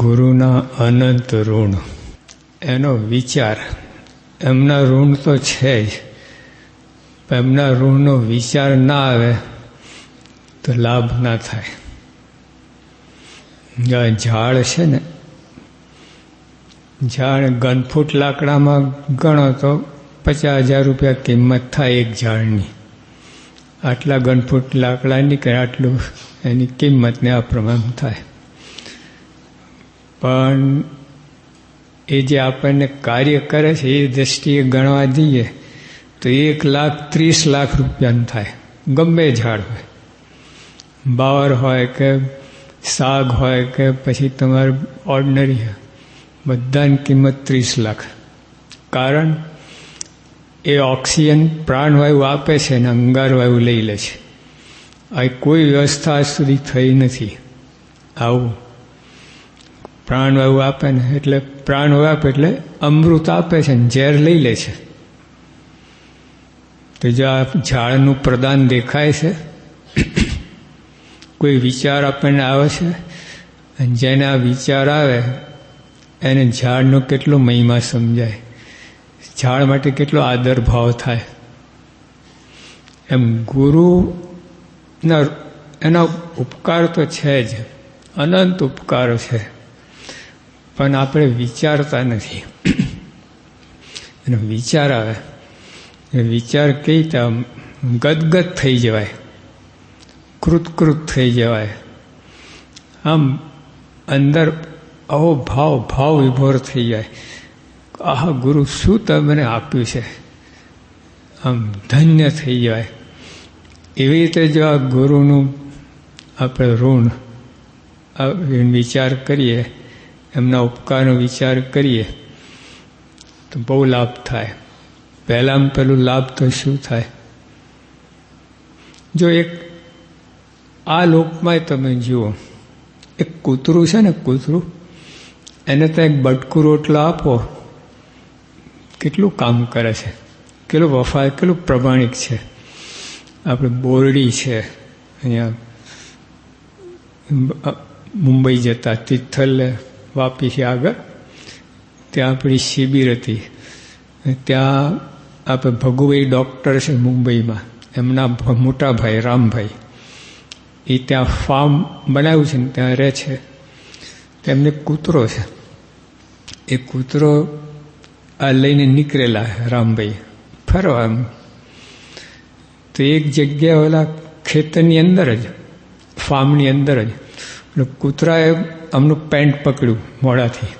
ગુરુના અનંત ઋણ. એનો વિચાર, એમના ઋણ તો છે જ એમના ઋણનો વિચાર ના આવે તો લાભ ના થાય. ઝાડ છે ને, ઝાડ ગનફૂટ લાકડામાં ગણો તો પચાસ હજાર રૂપિયા કિંમત થાય એક ઝાડની. આટલા ગનફૂટ લાકડા નીકળે, આટલું એની કિંમતને આ પ્રમાણ થાય. પણ એ જે આપણને કાર્ય કરે છે, એ દ્રષ્ટિએ ગણવા દઈએ તો એક લાખ ત્રીસ લાખ રૂપિયાનું થાય. ગમે ઝાડ હોય. બાવર હોય કે શાક હોય કે પછી તમારે ઓર્ડનરી બધાની કિંમત ત્રીસ લાખ. કારણ એ ઓક્સિજન પ્રાણવાયુ આપે છે અને અંગારવાયુ લઈ લે છે. આ કોઈ વ્યવસ્થા સુધી થઈ નથી. આવું પ્રાણવાયુ આપે ને, એટલે પ્રાણવાયુ આપે એટલે અમૃત આપે છે ને, ઝેર લઈ લે છે. તો જો આ ઝાડનું પ્રદાન દેખાય છે, કોઈ વિચાર આપણને આવે છે, અને જેને આ વિચાર આવે, એને ઝાડનો કેટલો મહિમા સમજાય. ઝાડ માટે કેટલો આદર ભાવ થાય. એમ ગુરુના એના ઉપકાર તો છે જ, અનંત ઉપકારો છે. પણ આપણે વિચારતા નથી. એનો વિચાર આવે. વિચાર કઈ રીતે ગદગદ થઈ જવાય. કૃતકૃત થઈ જવાય. આમ અંદર આવો ભાવ ભાવ વિભોર થઈ જાય. આહ, ગુરુ, શું તમને આપ્યું છે? આમ ધન્ય થઈ જાય એવી રીતે જો આ ગુરુનું આપણે ઋણ વિચાર કરીએ એમના ઉપકારનો વિચાર કરીએ તો બહુ લાભ થાય. પહેલાં પેલું લાભ તો શું થાય? જો એક આ લોકમાં તમે જુઓ, એક કૂતરું છે ને કૂતરું, એને તો એક બટકું રોટલો આપો, કેટલું કામ કરે છે? કેટલું વફા, કેટલું પ્રમાણિક છે? આપણે બોરડી છે, અહીંયા મુંબઈ જતા તિથલ વાપીથી આગળ. ત્યાં આપણી શિબિર હતી. ત્યાં આપણે ભગુભાઈ ડૉક્ટર છે મુંબઈમાં. એમના મોટા ભાઈ, રામભાઈ. એ ત્યાં ફાર્મ બનાવ્યું છે ને, ત્યાં રહે છે. તેમને કૂતરો છે. એ કૂતરો આ લઈને નીકળેલા રામભાઈ. ફરવા એમ. તો એક જગ્યા ઓલા ખેતરની અંદર જ ફાર્મની અંદર જ. કૂતરાએ આમનું પેન્ટ પકડ્યું મોડાથી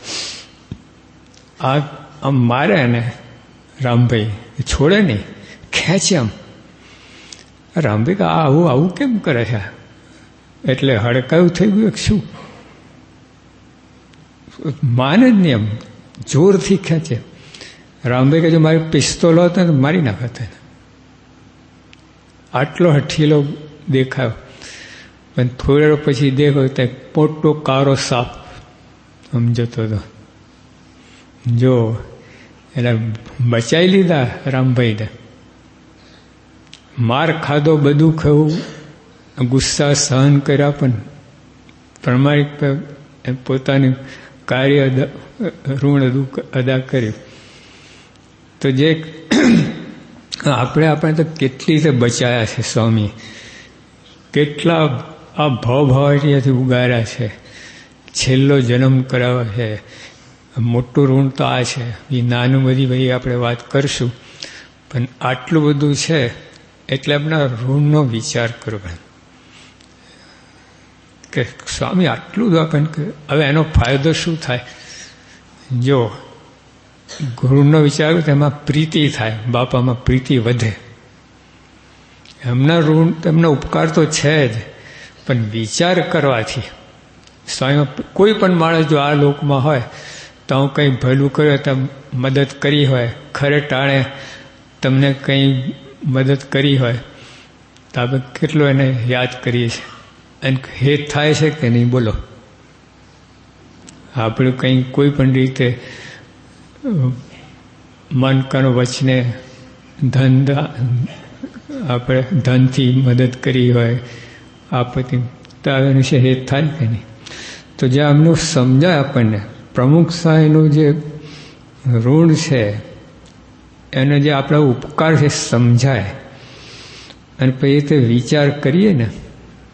આ આમ મારે એને રામભાઈ છોડે નહીં, ખેંચે આમ. રામભાઈ કે આવું આવું કેમ કરે છે? એટલે હડકાયું થઈ ગયું શું? માને જ નહીં એમ જોરથી ખેંચે. રામભાઈ કે જો મારી પિસ્તોલ હતો તો મારી નાખત આટલો હઠીલો દેખાયો. પણ થોડો પછી દેખો તો મોટો કારો સાપ સમજતો હતો જો એટલે બચાવી લીધા રામભાઈને માર ખાધો બધું ખાવું, ગુસ્સા સહન કર્યા પણ. પ્રમાણિક પોતાનું કાર્ય ઋણ અદા કર્યું. તો જે આપણે આપણે તો કેટલી રીતે બચાયા છે સ્વામી. કેટલા આ ભાવ ભાવથી ઉગાર્યા છે. છેલ્લો જન્મ કરાવે છે. મોટું ઋણ તો આ છે. એ નાનું બધી ભાઈ આપણે વાત કરશું. પણ આટલું બધું છે એટલે આપણા ઋણનો વિચાર કરવો કે સ્વામી, આટલું જ આપણને હવે એનો ફાયદો શું થાય? જો ગુરુનો વિચાર તેમાં પ્રીતિ થાય. બાપામાં પ્રીતિ વધે. એમના ઋણ તેમના ઉપકાર તો છે જ. પણ વિચાર કરવાથી. સ્વામી, કોઈ પણ માણસ જો આ લોકમાં હોય, તો હું કંઈ ભલું કર્યું તો મદદ કરી હોય, ખરે ટાણે તમને કંઈ મદદ કરી હોય, તો આપણે કેટલો એને યાદ કરીએ છીએ. અને હેત થાય છે કે નહીં બોલો? આપણું કંઈ કોઈ પણ રીતે મન કણ વચને ધન આપણે ધનથી મદદ કરી હોય આપત્તિ તો એનું છે હેત થાય કે નહીં? તો જે આમનું સમજાય આપણને, પ્રમુખ સાહેબનું જે ઋણ છે, એને જે આપણા ઉપકાર છે સમજાય. અને પછી તે વિચાર કરીએ ને,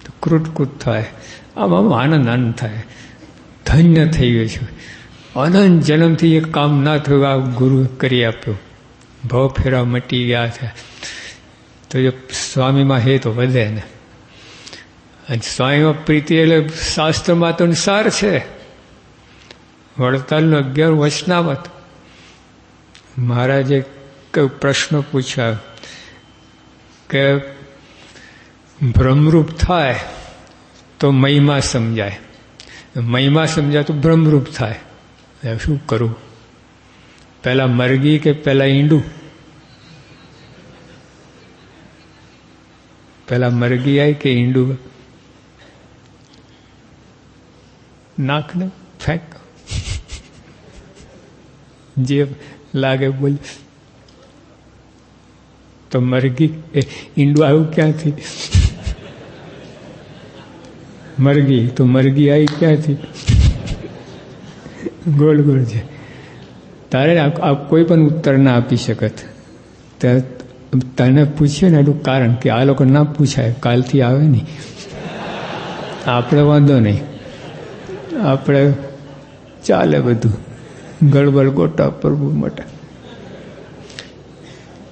તો કૃટકૃત થાય. આમ આમ આનંદ આનંદ થાય. ધન્ય થઈ ગયું છે. અનંત જન્મથી એ કામ ના થયું, આ ગુરુ કરી આપ્યું. ભાવ ફેરા મટી ગયા છે. તો જે સ્વામીમાં હે તો વધે ને. અને સ્વામીમાં પ્રીતિ એટલે શાસ્ત્રમાં તો સાર છે. વડતાલનો અગિયાર વચનામત. મહારાજે કયો પ્રશ્ન પૂછ્યા કે ભ્રમરૂપ થાય તો મહિમા સમજાય. મહિમા સમજાય તો ભ્રમરૂપ થાય. શું કરું? પહેલાં મરગી કે પહેલાં ઈંડું? પહેલાં મરગી આવી કે ઈંડું? નાખને ફેંક જે લાગે બોલ તો મરગી એ ઈંડું આવ્યું ક્યાંથી મરગી તો મરગી આવી ક્યાંથી ગોળ ગોળ છે તારે આ કોઈ પણ ઉત્તર ના આપી શકત તને પૂછ્યું ને એનું કારણ કે આ લોકો ના પૂછાય કાલથી આવે નહીં. આપણે વાંધો નહીં. આપણે ચાલે બધું. ગડબડ ગોટા પ્રભુ માટે.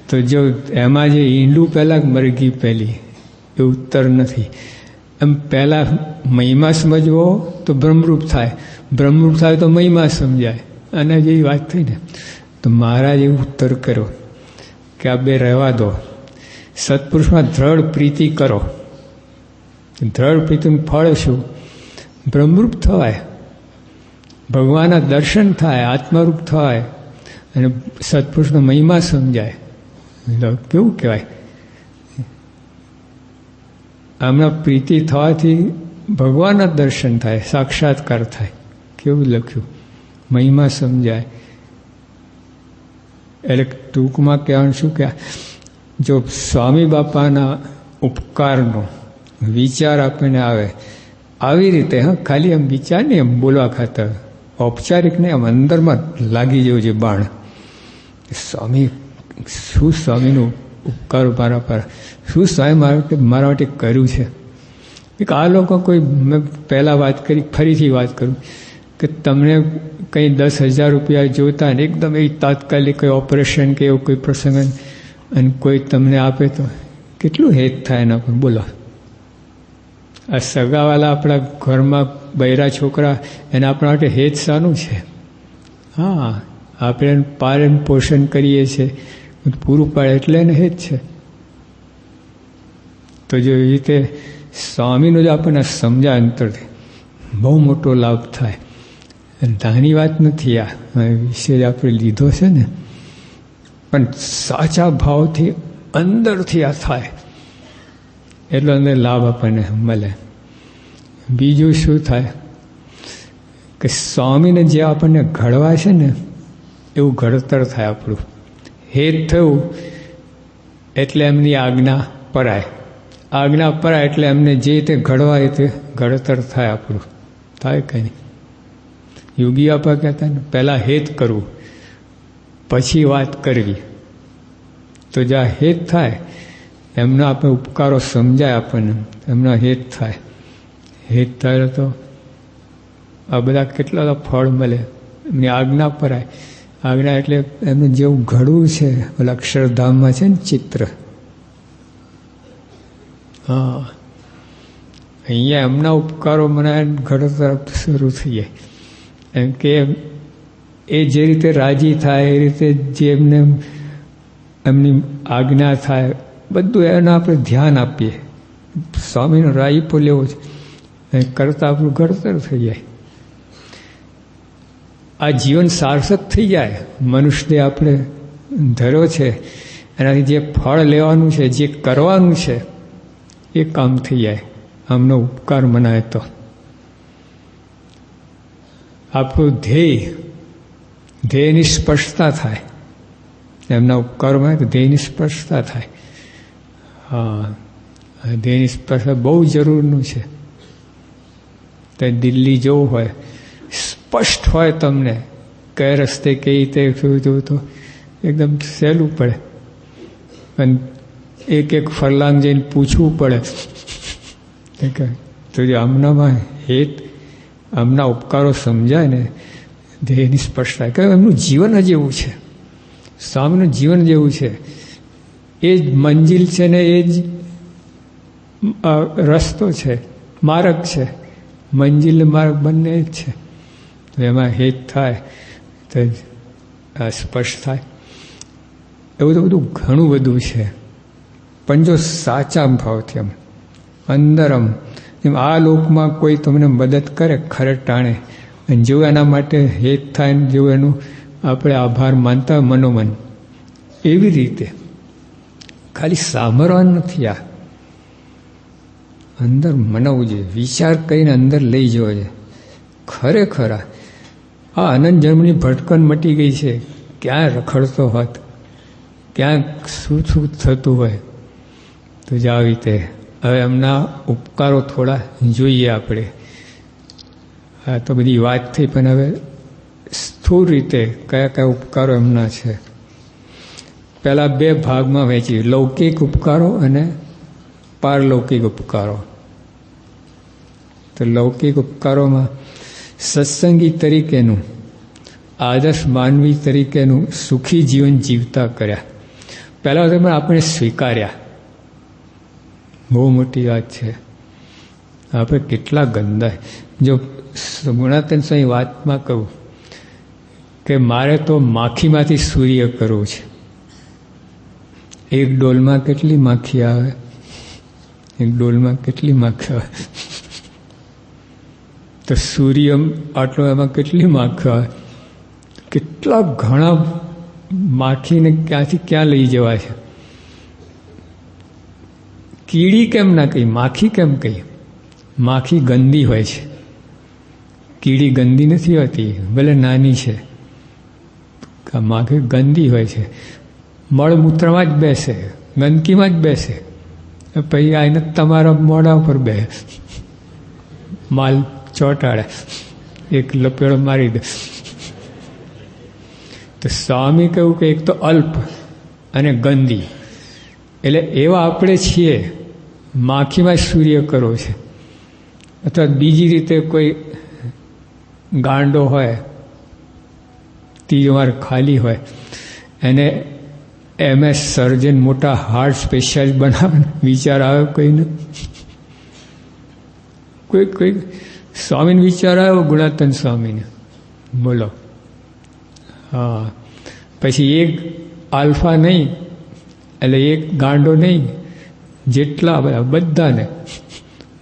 તો જો એમાં જે ઈંડું પહેલાં મરઘી પહેલી, એ ઉત્તર નથી. એમ પહેલાં મહિમા સમજવો તો બ્રહ્મરૂપ થાય. બ્રહ્મરૂપ થાય તો મહિમા સમજાય. અને જે વાત થઈ ને. તો મહારાજે ઉત્તર કર્યો કે આ બે રહેવા દો. સત્પુરુષમાં દ્રઢ પ્રીતિ કરો. દ્રઢ પ્રીતિનું ફળ શું? બ્રહ્મરૂપ થવાય. ભગવાનના દર્શન થાય, આત્મરૂપ થાય અને સત્પુરુષનો મહિમા સમજાય. કેવું કહેવાય? આમના પ્રીતિ થવાથી ભગવાનના દર્શન થાય, સાક્ષાત્કાર થાય. કેવું લખ્યું? મહિમા સમજાય. એટલે ટૂંકમાં કહેવાનું શું કે જો સ્વામી બાપાના ઉપકારનો વિચાર આપણને આવે આવી રીતે, હા, ખાલી એમ વિચારને એમ બોલવા ખાતર ઔપચારિક એમ અંદરમાં લાગી જવું છે બાણ. સ્વામી, શું સ્વામીનું ઉપકાર મારા પર? શું સ્વામી મારા મારા માટે કર્યું છે? એક આ લોકો કોઈ મેં પહેલાં વાત કરી, ફરીથી વાત કરું, કે તમને કંઈ દસ હજાર રૂપિયા જોતા ને એકદમ એ તાત્કાલિક કોઈ ઓપરેશન કે એવું કોઈ પ્રસંગ, અને કોઈ તમને આપે તો કેટલું હેત થાય એના પર? બોલો. આ સગાવાલા આપણા ઘરમાં બૈરા છોકરા, એના આપણા માટે હેત શાનું છે. હા, આપણે પાલન પોષણ કરીએ છીએ. પૂરું પાડે એટલે એને હેત છે. તો જો રીતે સ્વામીનો જ આપણને સમજાય અંતરથી. બહુ મોટો લાભ થાય. નાની વાત નથી આ. વિષય આપણે લીધો છે ને. પણ સાચા ભાવથી અંદરથી આ થાય. એટલો અંદર લાભ આપણને મળે. બીજું શું થાય? કે સ્વામીને જે આપણને ઘડવા છે ને, એવું ઘડતર થાય આપણું. હેત થયું એટલે એમની આજ્ઞા પરાય. આજ્ઞા પરાય એટલે એમને જે રીતે ઘડવાય તે ઘડતર થાય આપણું. થાય કંઈ નહીં? યોગી આપા કહેતા ને, પહેલાં હેત કરવું પછી વાત કરવી. તો જ્યાં હેત થાય એમના આપણે ઉપકારો સમજાય આપણને. એમના હેત થાય. હેત થાય તો આ બધા કેટલા ફળ મળે. એમની આજ્ઞા પરાય. આજ્ઞા એટલે એમનું જેવું ઘડવું છે, ઓલા અક્ષરધામમાં છે ને ચિત્ર. હા. અહીંયા એમના ઉપકારો મને ઘડો તરફ શરૂ થઈ જાય. એમ કે એ જે રીતે રાજી થાય, એ રીતે જે એમને એમની આજ્ઞા થાય બધું એના આપણે ધ્યાન આપીએ. સ્વામીનો રાજીપો લેવો છે કરતાં આપણું ઘડતર થઈ જાય. આ જીવન સાર્થક થઈ જાય. મનુષ્યને આપણે ધર્યો છે, એનાથી જે ફળ લેવાનું છે, જે કરવાનું છે, એ કામ થઈ જાય. આમનો ઉપકાર મનાય તો. આપણું ધ્યેય, ધ્યેયની સ્પષ્ટતા થાય. એમના ઉપકારોમાં ધ્યેયની સ્પષ્ટતા થાય. હા. ધ્યેયની સ્પર્શ બહુ જરૂરનું છે. તે દિલ્હી જવું હોય, સ્પષ્ટ હોય તમને કયા રસ્તે કઈ રીતે જોયું તો એકદમ સહેલું પડે. અને એક એક ફરલાંગ જઈને પૂછવું પડે. તો જે આમનામાં હેત, આમના ઉપકારો સમજાય ને દેહની સ્પષ્ટતા કે એમનું જીવન જ એવું છે. સ્વામીનું જીવન જેવું છે. એ જ મંજિલ છે ને એ જ રસ્તો છે, માર્ગ છે. મંજિલ માર્ગ બંને જ છે. તો એમાં હેત થાય, તો સ્પષ્ટ થાય. એવું તો બધું ઘણું બધું છે. પણ જો સાચા ભાવથી આમ અંદરમ, એમ આ લોકમાં કોઈ તમને મદદ કરે, ખરે ટાણે. અને જેવું એના માટે હેત થાય જેવું એનું આપણે આભાર માનતા મનોમન. એવી રીતે ખાલી સાંભળવાનું નથી આ. અંદર મનાવવું જોઈએ. વિચાર કરીને અંદર લઈ જવો છે. ખરેખર આ. અનંત જન્મની ભટકન મટી ગઈ છે. ક્યાં રખડતો હોત? ક્યાં શું શું થતું હોય? તો જ આવી રીતે. હવે એમના ઉપકારો થોડા જોઈએ આપણે. આ તો બધી વાત થઈ, પણ હવે સ્થૂળ રીતે કયા કયા ઉપકારો એમના છે. પહેલાં બે ભાગમાં વહેંચી. લૌકિક ઉપકારો અને પારલૌકિક ઉપકારો. તો લૌકિક ઉપકારોમાં સત્સંગી તરીકેનું, આદર્શ માનવી તરીકેનું સુખી જીવન જીવતા કર્યા. પહેલાં તમે આપણે સ્વીકાર્યા. બહુ મોટી વાત છે. આપણે કેટલા ગંદા. જો ગુણાતન સ્વામી વાતમાં કહું કે મારે તો માખીમાંથી સૂર્ય કરવું છે. એક ડોલમાં કેટલી માખી આવે? એક ડોલમાં કેટલી માખી આવે? તો સૂર્ય આટલો એમાં કેટલી માખી આવે? કેટલા ઘણા માખીને ક્યાંથી ક્યાં લઈ જવા છે? કીડી કેમ ના કહી માખી કેમ કહી માખી ગંદી હોય છે. કીડી ગંદી નથી હોતી, ભલે નાની છે. માખી ગંદી હોય છે. મળમૂત્રમાં જ બેસે. ગંદકીમાં જ બેસે. પછી આને તમારા મોઢા ઉપર બે. માલ ચોંટાડે. એક લપેડો મારી દે. તો સ્વામી કહ્યું કે એક તો અલ્પ અને ગંદી. એટલે એવા આપણે છીએ, માખીમાં સૂર્ય કરો છે. અથવા બીજી રીતે કોઈ ગાંડો હોય ત્રીજો વાર ખાલી હોય, એને એમએસ સર્જન મોટા હાર્ટ સ્પેશિયાલિસ્ટ બનાવે વિચાર આવ્યો કોઈને? કોઈ કોઈ સ્વામીને વિચાર આવ્યો? ગુણાતન સ્વામીને. બોલો. હા. પછી એક આલ્ફા નહીં, એટલે એક ગાંડો નહીં, જેટલા બધા, બધાને.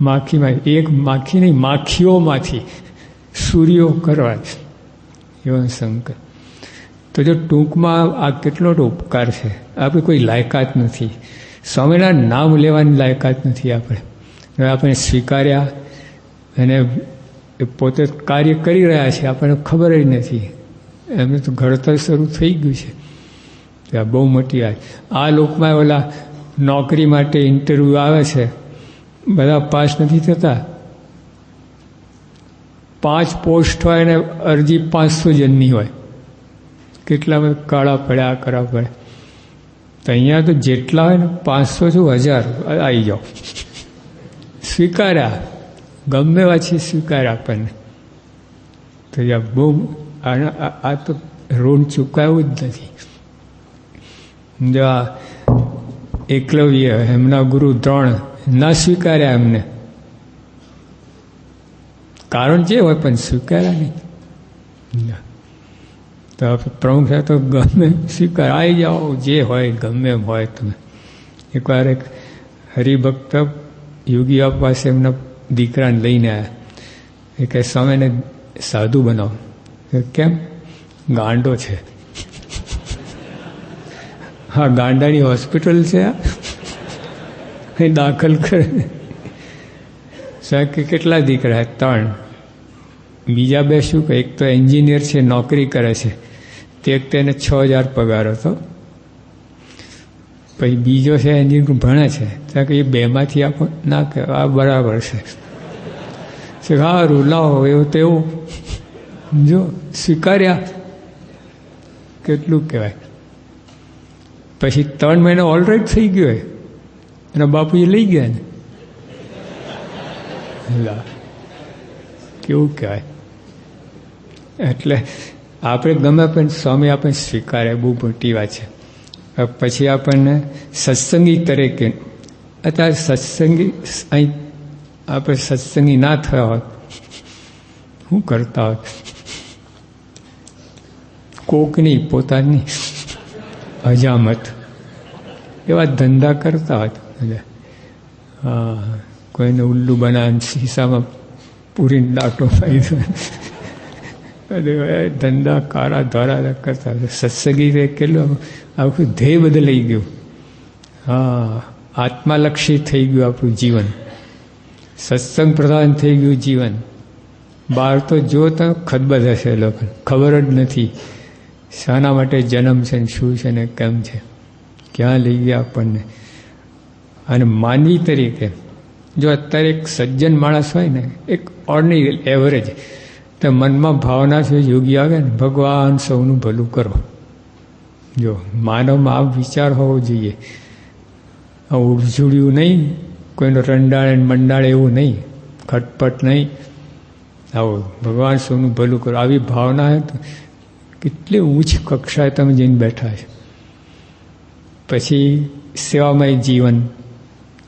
માખીમાં એક માખી નહીં, માખીઓમાંથી સૂર્યો કરવા એવા શંકર. તો જો ટૂંકમાં આ કેટલો ઉપકાર છે? આપણે કોઈ લાયકાત નથી. સ્વામીના નામ લેવાની લાયકાત નથી આપણે. આપણે સ્વીકાર્યા અને પોતે કાર્ય કરી રહ્યા છે. આપણને ખબર જ નથી. એમને તો ઘડતર શરૂ થઈ ગયું છે. આ બહુ મોટી વાત. આ લોકમાં ઓલા નોકરી માટે ઇન્ટરવ્યૂ આવે છે. બધા પાસ નથી થતા. પાંચ પોસ્ટ હોય અને અરજી પાંચસો જણની હોય. કેટલા કાળા પડ્યા કરવા પડે તો અહીંયા તો જેટલા હોય ને, પાંચસો છું હજાર આવી જાઓ સ્વીકાર્યા. ગમે વાંચી સ્વીકાર્યા આપણને. તો બહુ આ તો ઋણ ચૂકાયું જ નથી. જો આ એકલવ્ય એમના ગુરુ દ્રોણ ના સ્વીકાર્યા એમને. કારણ જે હોય પણ સ્વીકાર્યા નહીં. તો પ્રમુખ સાહેબ તો ગમે સ્વીકાર આવી જાઓ, જે હોય, ગમે એમ હોય તમે. એકવાર એક હરિભક્ત યોગી બાપ પાસે એમના દીકરાને લઈને આવ્યા. એ કહે સ્વામીને સાધુ બનાવો. કેમ? ગાંડો છે. હા, ગાંડાની હોસ્પિટલ છે આ. દાખલ કરે. સાહેબ, કે કેટલા દીકરા? ત્રણ. બીજા બે શું કે એક તો એન્જિનિયર છે, નોકરી કરે છે. તે એક તેને છ હજાર પગાર હતો. પછી બીજો છે એન્જિનિયર ભણે છે. ત્યાં કે એ બેમાંથી આપો ના કે આ બરાબર છે. સારું, લાવો, એવું તેવું. જો સ્વીકાર્યા. કેટલું કહેવાય. પછી ત્રણ મહિના ઓલરેડ થઈ ગયો એના બાપુએ લઈ ગયા ને લા, કેવું કહેવાય. એટલે આપણે ગમે પણ સ્વામી આપણે સ્વીકારે બહુ મોટી વાત છે પછી આપણને સત્સંગી તરીકે, અત્યારે સત્સંગી, અહીં આપણે સત્સંગી ના થયા હોત શું કરતા હોત કોકની પોતાની હજામત એવા ધંધા કરતા હોત હા, કોઈને ઉલ્લુ બનાવીને શીશામાં પૂરીને દાંટો પાડી ધંધા કારા ધારા કરતા સત્સંગી કેટલું આખું ધ્યેય બદલાઈ ગયું. હા, આત્માલક્ષી થઈ ગયું આપણું જીવન. સત્સંગ પ્રધાન થઈ ગયું જીવન. બહાર તો જો તો ખદબદ હશે લોકો. ખબર જ નથી શાના માટે જન્મ છે ને શું છે ને કેમ છે. ક્યાં લઈ ગયા આપણને. અને માનવી તરીકે, જો અત્યારે એક સજ્જન માણસ હોય ને, એક ઓર્ડિનરી એવરેજ તો મનમાં ભાવના છે, યોગી આવે ને, ભગવાન સૌનું ભલું કરો. જો માનવમાં આ વિચાર હોવો જોઈએ. ઉડઝુડ્યું નહીં, કોઈનો રંડાળે મંડાળે એવું નહીં, ખટપટ નહીં. આવો, ભગવાન સૌનું ભલું કરો. આવી ભાવના કેટલી ઉચ્ચ કક્ષાએ તમે જઈને બેઠા છો પછી સેવામય જીવન.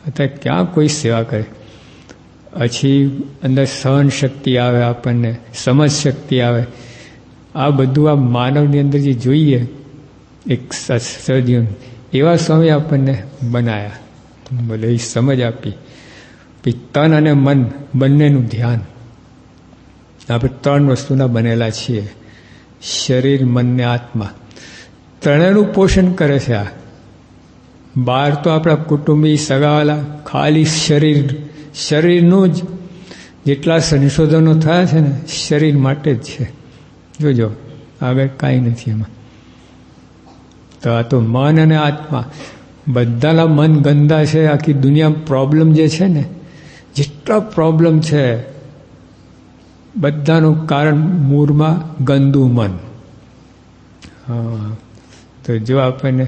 અત્યારે ક્યાં કોઈ સેવા કરે? પછી અંદર સહન શક્તિ આવે આપણને, સમજ શક્તિ આવે. આ બધું આ માનવની અંદર જે જોઈએ, એક સજીવન એવા સ્વામી આપણને બનાયા. બોલે એ સમજ આપી. પછી તન અને મન બંનેનું ધ્યાન. આપણે ત્રણ વસ્તુના બનેલા છીએ. શરીર, મન ને આત્મા. ત્રણેયનું પોષણ કરે છે આ. બહાર તો આપણા કુટુંબી સગાવાલા ખાલી શરીર શરીરનું જ જેટલા સંશોધનો થયા છે ને, શરીર માટે જ છે. જોજો, આગળ કાંઈ નથી એમાં. તો આ તો મન અને આત્મા, બધાના મન ગંદા છે, આખી દુનિયામાં પ્રોબ્લેમ જે છે ને, જેટલા પ્રોબ્લેમ છે, બધાનું કારણ મૂળમાં ગંદુ મન. હા, તો જો આપણને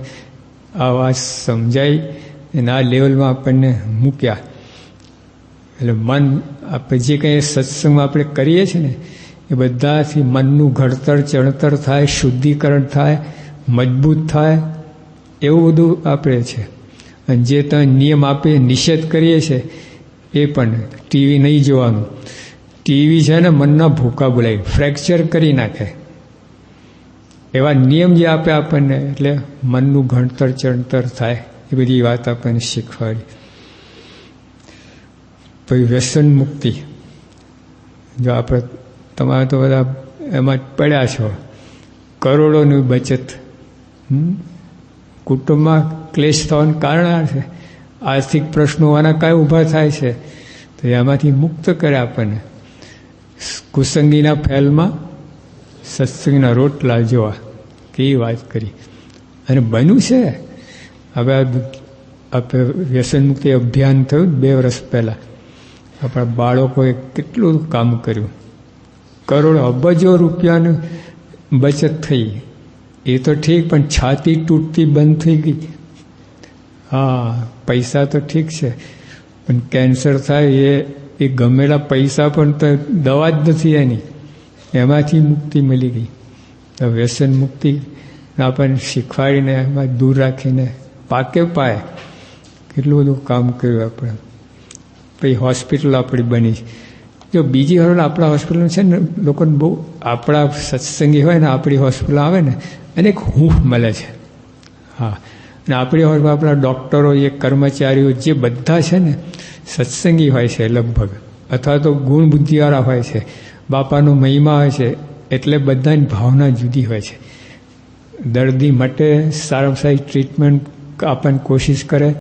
આ વાત સમજાઈ અને આ લેવલમાં આપણને મૂક્યા એટલે મન, આપણે જે કંઈ સત્સંગમાં આપણે કરીએ છીએ ને, એ બધાથી મનનું ઘડતર, ચણતર થાય, શુદ્ધિકરણ થાય, મજબૂત થાય, એવું બધું આપણે છે. અને જે ત્યાં નિયમ આપે, નિષેધ કરીએ છીએ, એ પણ ટીવી નહીં જોવાનું. ટીવી છે ને મનના ભૂકા બોલાય, ફ્રેક્ચર કરી નાખે. એવા નિયમ જે આપે આપણને, એટલે મનનું ઘણતર ચણતર થાય, એ બધી વાત આપણને શીખવાડી. પછી વ્યસન મુક્તિ. જો આપણે તમારે તો બધા એમાં જ પડ્યા છો. કરોડોની બચત. કુટુંબમાં ક્લેશ થવાનું કારણ છે. આર્થિક પ્રશ્નો આના કાંઈ ઊભા થાય છે. તો એમાંથી મુક્ત કરે આપણને. કુસંગીના ફેલમાં સત્સંગના રોટલા જોવા. કેવી વાત કરી. અને બન્યું છે. હવે આપણે વ્યસન મુક્તિ અભિયાન થયું બે વર્ષ પહેલાં. આપણા બાળકોએ કેટલું કામ કર્યું. કરોડો, અબજો રૂપિયાની બચત થઈ. એ તો ઠીક, પણ છાતી તૂટતી બંધ થઈ ગઈ. હા, પૈસા તો ઠીક છે, પણ કેન્સર થાય એ એ ગમેલા પૈસા પણ તો દવા જ નથી એની. એમાંથી મુક્તિ મળી ગઈ. તો વ્યસન મુક્તિ આપણને શીખવાડીને, એમાં દૂર રાખીને, પાકે પાય. કેટલું બધું કામ કર્યું આપણે. પછી હોસ્પિટલ આપણી બની જો બીજી હરોળ આપણા હોસ્પિટલ છે ને, લોકોને બહુ આપણા સત્સંગી હોય ને, આપણી હોસ્પિટલ આવે ને, એને એક હૂંફ મળે છે. હા. અને આપણી હોસ્પિટલ આપણા ડૉક્ટરો, એ કર્મચારીઓ જે બધા છે ને, સત્સંગી હોય છે લગભગ. અથવા તો ગુણ બુદ્ધિવાળા હોય છે. બાપાનો મહિમા હોય છે. એટલે બધાની ભાવના જુદી હોય છે. દર્દી માટે સારામાં સારી ટ્રીટમેન્ટ આપવાની કોશિશ કરે.